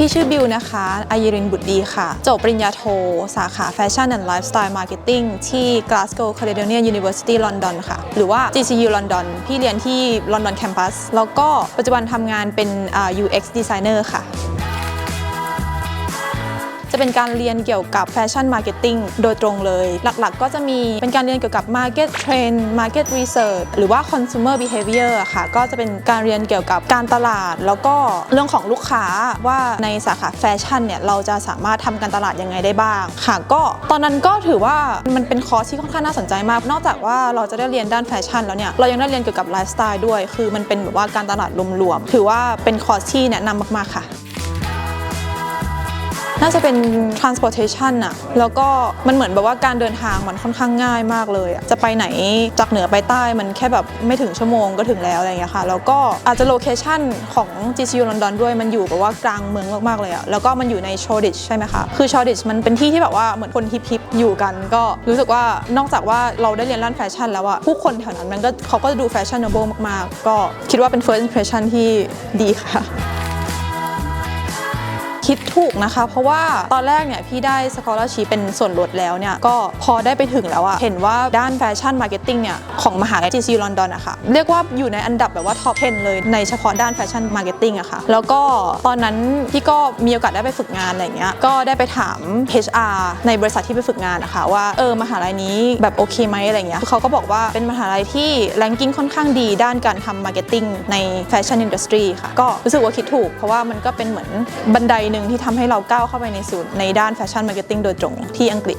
พี่ชื่อบิวนะคะอายรินบุตรดีค่ะ จบปริญญาโท สาขาแฟชั่นและไลฟ์สไตล์มาร์เก็ตติ้งที่ Glasgow Caledonian University London ค่ะ หรือว่า GCU London พี่เรียนที่ London Campus แล้วก็ปัจจุบันทำงานเป็น UX designer ค่ะ จะเป็นการเรียนเกี่ยวกับแฟชั่นมาร์เก็ตติ้งโดยตรงเลย หลักๆ ก็จะมีเป็นการเรียนเกี่ยวกับ Market Trend Market Research หรือว่า Consumer Behavior ค่ะ ก็จะเป็นการเรียนเกี่ยวกับการตลาด แล้วก็เรื่องของลูกค้าว่าในสาขาแฟชั่นเนี่ยเราจะสามารถทำการตลาดยังไงได้บ้างค่ะก็ตอนนั้นก็ถือว่ามันเป็นคอร์สที่ค่อนข้างน่าสนใจมาก นอกจากว่าเราจะได้เรียนด้านแฟชั่นแล้วเนี่ยเรายังได้เรียนเกี่ยวกับไลฟ์สไตล์ด้วย คือมันเป็นแบบว่าการตลาดรวมๆถือว่าเป็นคอร์สที่แนะนำมากๆค่ะ น่าจะเป็น transportation อะแล้วก็มันเหมือนแบบว่าการเดินทางมันค่อนข้างง่ายมากเลยอะจะไปไหนจากเหนือไปใต้มันแค่แบบไม่ถึงชั่วโมงก็ถึงแล้วอะไรอย่างเงี้ยค่ะ แล้วก็อาจจะโลเคชันของ GCU London ด้วยมันอยู่แบบว่ากลางเมืองมากๆเลยอะแล้วก็มันอยู่ใน Shoreditch ใช่ไหมคะ คือ Shoreditch มันเป็นที่ที่แบบว่าเหมือนคนฮิปๆอยู่กัน ก็รู้สึกว่านอกจากว่าเราได้เรียนด้านแฟชั่นแล้วอะผู้คนแถวนั้นมันก็เขาก็จะดูแฟชั่น n น b l e มากๆ ก็คิดว่าเป็น first impression ที่ดีค่ะ คิดถูกนะคะ เพราะว่าตอนแรกเนี่ยพี่ได้ scholarship เป็นส่วนลดแล้วเนี่ย ก็พอได้ไปถึงแล้วอะเห็นว่าด้านแฟชั่นมาร์เก็ตติ้งเนี่ย ของมหาลัย GCU London อะค่ะ เรียกว่าอยู่ในอันดับแบบว่าท็อป 10 เลยในเฉพาะด้านแฟชั่นมาร์เก็ตติ้งอะค่ะ แล้วก็ตอนนั้นพี่ก็มีโอกาสได้ไปฝึกงานอะไรเงี้ย ก็ได้ไปถาม HR ในบริษัทที่ไปฝึกงานนะคะว่าเออมหาลัยนี้แบบโอเคไหมอะไรเงี้ยเขาก็บอกว่าเป็นมหาลัยที่แรงกิ้งค่อนข้างดีด้านการทำมาร์เก็ตติ้งในแฟชั่นอินดัสทรีค่ะก็รู้สึกว่าคิดถูกเพราะว่ามันก็เป็นเหมือนบันไดหนึ่งที่ทำให้เราก้าวเข้าไปในสูตรในด้านแฟชั่นมาร์เก็ตติ้งโดยตรงที่อังกฤษ